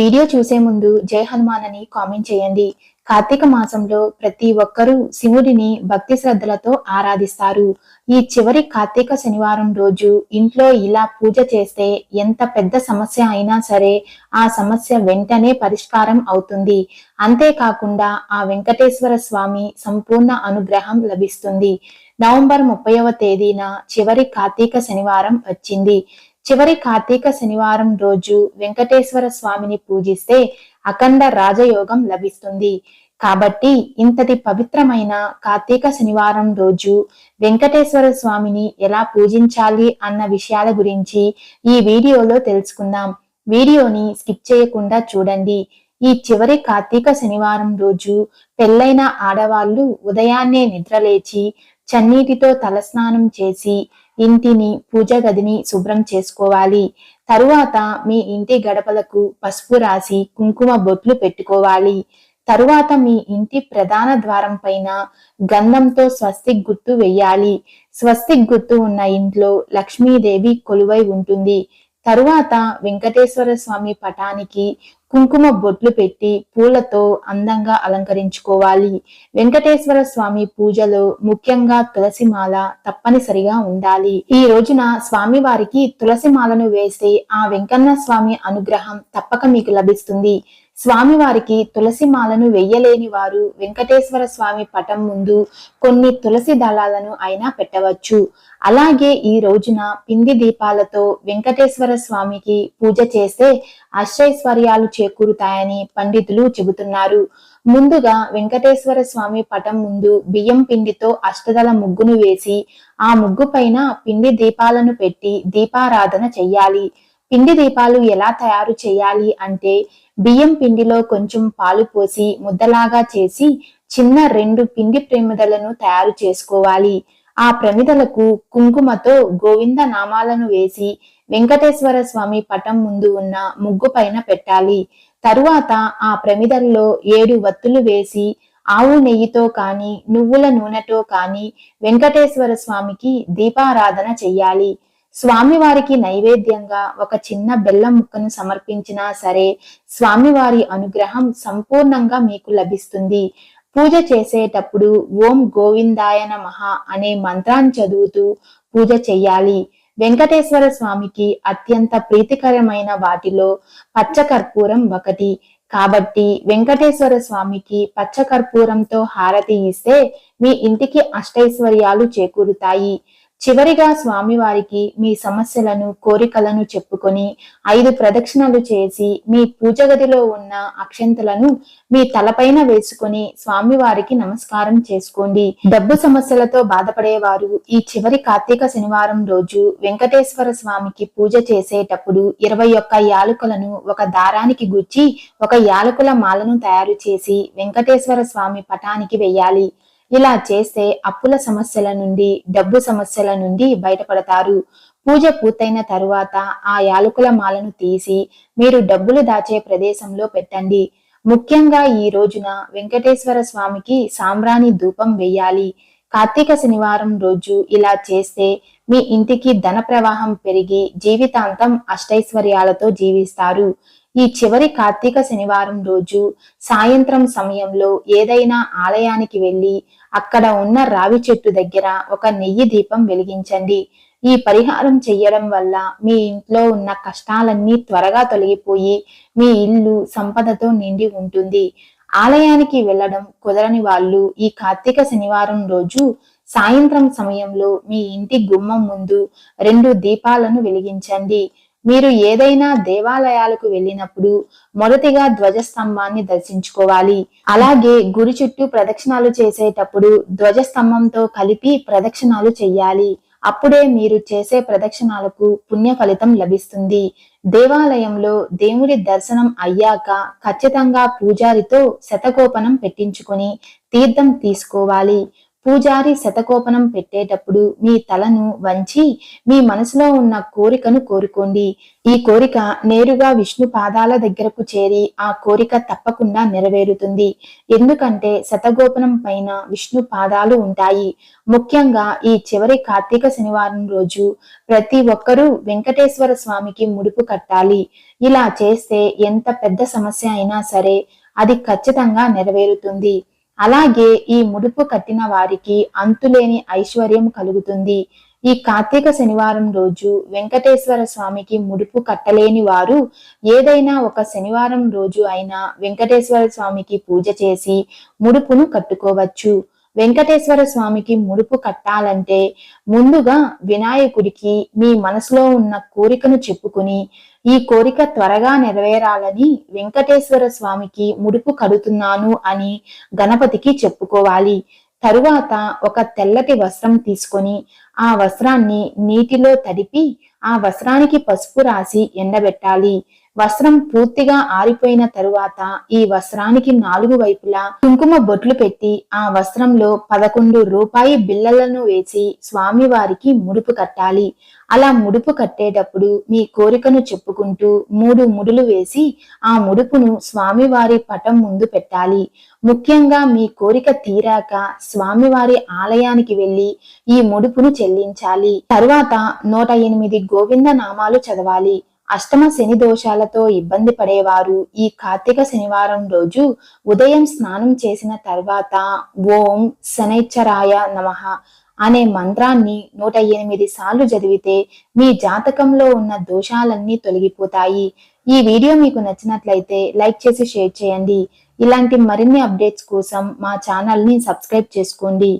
Video చూసే ముందు జై హనుమాన్ అని కామెంట్ చేయండి. కార్తీక మాసంలో ప్రతి ఒక్కరూ శివుడిని భక్తి శ్రద్ధలతో ఆరాధిస్తారు. ఈ చివరి కార్తీక శనివారం రోజు ఇంట్లో ఇలా పూజ చేస్తే ఎంత పెద్ద సమస్య అయినా సరే ఆ సమస్య వెంటనే పరిష్కారం అవుతుంది. అంతేకాకుండా ఆ వెంకటేశ్వర స్వామి సంపూర్ణ అనుగ్రహం లభిస్తుంది. నవంబర్ ముప్పైవ తేదీన చివరి కార్తీక శనివారం వచ్చింది. చివరి కార్తీక శనివారం రోజు వెంకటేశ్వర స్వామిని పూజిస్తే అఖండ రాజయోగం లభిస్తుంది. కాబట్టి ఇంతటి పవిత్రమైన కార్తీక శనివారం రోజు వెంకటేశ్వర స్వామిని ఎలా పూజించాలి అన్న విషయాల గురించి ఈ వీడియోలో తెలుసుకుందాం. వీడియోని స్కిప్ చేయకుండా చూడండి. ఈ చివరి కార్తీక శనివారం రోజు పెళ్ళైన ఆడవాళ్ళు ఉదయాన్నే నిద్రలేచి చన్నీటితో తలస్నానం చేసి ఇంటిని పూజ గదిని శుభ్రం చేసుకోవాలి. తరువాత మీ ఇంటి గడపలకు పసుపు రాసి కుంకుమ బొట్లు పెట్టుకోవాలి. తరువాత మీ ఇంటి ప్రధాన ద్వారం పైన గంధంతో స్వస్తిక్ గుర్తు వెయ్యాలి. స్వస్తిక్ గుర్తు ఉన్న ఇంట్లో లక్ష్మీదేవి కొలువై ఉంటుంది. తరువాత వెంకటేశ్వర స్వామి పటానికి కుంకుమ బొట్లు పెట్టి పూలతో అందంగా అలంకరించుకోవాలి. వెంకటేశ్వర స్వామి పూజలో ముఖ్యంగా తులసి మాల తప్పనిసరిగా ఉండాలి. ఈ రోజున స్వామి వారికి తులసి మాలను వేస్తే ఆ వెంకన్న స్వామి అనుగ్రహం తప్పక మీకు లభిస్తుంది. స్వామివారికి తులసి మాలను వెయ్యలేని వారు వెంకటేశ్వర స్వామి పటం ముందు కొన్ని తులసి దళాలను అయినా పెట్టవచ్చు. అలాగే ఈ రోజున పిండి దీపాలతో వెంకటేశ్వర స్వామికి పూజ చేస్తే అష్టైశ్వర్యాలు చేకూరుతాయని పండితులు చెబుతున్నారు. ముందుగా వెంకటేశ్వర స్వామి పటం ముందు బియ్యం పిండితో అష్టదల ముగ్గును వేసి ఆ ముగ్గు పైన పిండి దీపాలను పెట్టి దీపారాధన చెయ్యాలి. పిండి దీపాలు ఎలా తయారు చేయాలి అంటే బియ్యం పిండిలో కొంచెం పాలు పోసి ముద్దలాగా చేసి చిన్న రెండు పిండి ప్రమిదలను తయారు చేసుకోవాలి. ఆ ప్రమిదలకు కుంకుమతో గోవింద నామాలను వేసి వెంకటేశ్వర స్వామి పటం ముందు ఉన్న ముగ్గు పైన పెట్టాలి. తరువాత ఆ ప్రమిదల్లో ఏడు వత్తులు వేసి ఆవు నెయ్యితో కానీ నువ్వుల నూనెతో కానీ వెంకటేశ్వర స్వామికి దీపారాధన చెయ్యాలి. స్వామివారికి నైవేద్యంగా ఒక చిన్న బెల్లం ముక్కను సమర్పించినా సరే స్వామివారి అనుగ్రహం సంపూర్ణంగా మీకు లభిస్తుంది. పూజ చేసేటప్పుడు ఓం గోవిందాయ నమః అనే మంత్రాన్ని చదువుతూ పూజ చెయ్యాలి. వెంకటేశ్వర స్వామికి అత్యంత ప్రీతికరమైన వాటిలో పచ్చకర్పూరం ఒకటి. కాబట్టి వెంకటేశ్వర స్వామికి పచ్చకర్పూరంతో హారతి ఇస్తే మీ ఇంటికి అష్టైశ్వర్యాలు చేకూరుతాయి. చివరిగా స్వామివారికి మీ సమస్యలను కోరికలను చెప్పుకొని ఐదు ప్రదక్షిణలు చేసి మీ పూజ గదిలో ఉన్న అక్షంతలను మీ తలపైన వేసుకొని స్వామివారికి నమస్కారం చేసుకోండి. డబ్బు సమస్యలతో బాధపడేవారు ఈ చివరి కార్తీక శనివారం రోజు వెంకటేశ్వర స్వామికి పూజ చేసేటప్పుడు ఇరవై ఒక్క యాలకులను ఒక దారానికి గుచ్చి ఒక యాలకుల మాలను తయారు చేసి వెంకటేశ్వర స్వామి పటానికి వెయ్యాలి ఇలా చేస్తే అప్పుల సమస్యల నుండి డబ్బు సమస్యల నుండి బయటపడతారు. పూజ పూర్తయిన తరువాత ఆ యాలకుల మాలను తీసి మీరు డబ్బులు దాచే ప్రదేశంలో పెట్టండి. ముఖ్యంగా ఈ రోజున వెంకటేశ్వర స్వామికి సాంబ్రాణి ధూపం వెయ్యాలి. కార్తీక శనివారం రోజు ఇలా చేస్తే మీ ఇంటికి ధన ప్రవాహం పెరిగి జీవితాంతం అష్టైశ్వర్యాలతో జీవిస్తారు. ఈ చివరి కార్తీక శనివారం రోజు సాయంత్రం సమయంలో ఏదైనా ఆలయానికి వెళ్ళి అక్కడ ఉన్న రావి చెట్టు దగ్గర ఒక నెయ్యి దీపం వెలిగించండి. ఈ పరిహారం చెయ్యడం వల్ల మీ ఇంట్లో ఉన్న కష్టాలన్నీ త్వరగా తొలగిపోయి మీ ఇల్లు సంపదతో నిండి ఉంటుంది. ఆలయానికి వెళ్ళడం కుదరని వాళ్ళు ఈ కార్తీక శనివారం రోజు సాయంత్రం సమయంలో మీ ఇంటి గుమ్మం ముందు రెండు దీపాలను వెలిగించండి. మీరు ఏదైనా దేవాలయాలకు వెళ్ళినప్పుడు మొదటిగా ధ్వజస్తంభాన్ని దర్శించుకోవాలి. అలాగే గురి చుట్టూ ప్రదక్షిణాలు చేసేటప్పుడు ధ్వజస్తంభంతో కలిపి ప్రదక్షిణాలు చెయ్యాలి. అప్పుడే మీరు చేసే ప్రదక్షిణాలకు పుణ్య ఫలితం లభిస్తుంది. దేవాలయంలో దేవుడి దర్శనం అయ్యాక ఖచ్చితంగా పూజారితో శతకోపనం పెట్టించుకొని తీర్థం తీసుకోవాలి. పూజారి శతకోపనం పెట్టేటప్పుడు మీ తలను వంచి మీ మనసులో ఉన్న కోరికను కోరుకోండి. ఈ కోరిక నేరుగా విష్ణు పాదాల దగ్గరకు చేరి ఆ కోరిక తప్పకుండా నెరవేరుతుంది. ఎందుకంటే శతగోపనం పైన విష్ణు పాదాలు ఉంటాయి. ముఖ్యంగా ఈ చివరి కార్తీక శనివారం రోజు ప్రతి ఒక్కరూ వెంకటేశ్వర స్వామికి ముడుపు కట్టాలి. ఇలా చేస్తే ఎంత పెద్ద సమస్య అయినా సరే అది ఖచ్చితంగా నెరవేరుతుంది. అలాగే ఈ ముడుపు కట్టిన వారికి అంతులేని ఐశ్వర్యం కలుగుతుంది. ఈ కార్తీక శనివారం రోజు వెంకటేశ్వర స్వామికి ముడుపు కట్టలేని వారు ఏదైనా ఒక శనివారం రోజు అయినా వెంకటేశ్వర స్వామికి పూజ చేసి ముడుపును కట్టుకోవచ్చు. వెంకటేశ్వర స్వామికి ముడుపు కట్టాలంటే ముందుగా వినాయకుడికి మీ మనసులో ఉన్న కోరికను చెప్పుకుని ఈ కోరిక త్వరగా నెరవేరాలని వెంకటేశ్వర స్వామికి ముడుపు కడుతున్నాను అని గణపతికి చెప్పుకోవాలి. తరువాత ఒక తెల్లటి వస్త్రం తీసుకొని ఆ వస్త్రాన్ని నీటిలో తడిపి ఆ వస్త్రానికి పసుపు రాసి ఎండబెట్టాలి. వస్త్రం పూర్తిగా ఆరిపోయిన తరువాత ఈ వస్త్రానికి నాలుగు వైపులా కుంకుమ బొట్లు పెట్టి ఆ వస్త్రంలో పదకొండు రూపాయి బిళ్ళలను వేసి స్వామివారికి ముడుపు కట్టాలి. అలా ముడుపు కట్టేటప్పుడు మీ కోరికను చెప్పుకుంటూ మూడు ముడులు వేసి ఆ ముడుపును స్వామివారి పటం ముందు పెట్టాలి. ముఖ్యంగా మీ కోరిక తీరాక స్వామివారి ఆలయానికి వెళ్ళి ఈ ముడుపును చెల్లించాలి. తరువాత నూట ఎనిమిది గోవింద నామాలు చదవాలి. అష్టమ శని దోషాలతో ఇబ్బంది పడేవారు. ఈ కార్తీక శనివారం రోజు ఉదయం స్నానం చేసిన తర్వాత ఓం శనైచ్చరాయ నమః అనే మంత్రాన్ని నూట ఎనిమిది సార్లు చదివితే మీ జాతకంలో ఉన్న దోషాలన్నీ తొలగిపోతాయి. ఈ వీడియో మీకు నచ్చినట్లయితే లైక్ చేసి షేర్ చేయండి. ఇలాంటి మరిన్ని అప్డేట్స్ కోసం మా ఛానల్ని సబ్స్క్రైబ్ చేసుకోండి.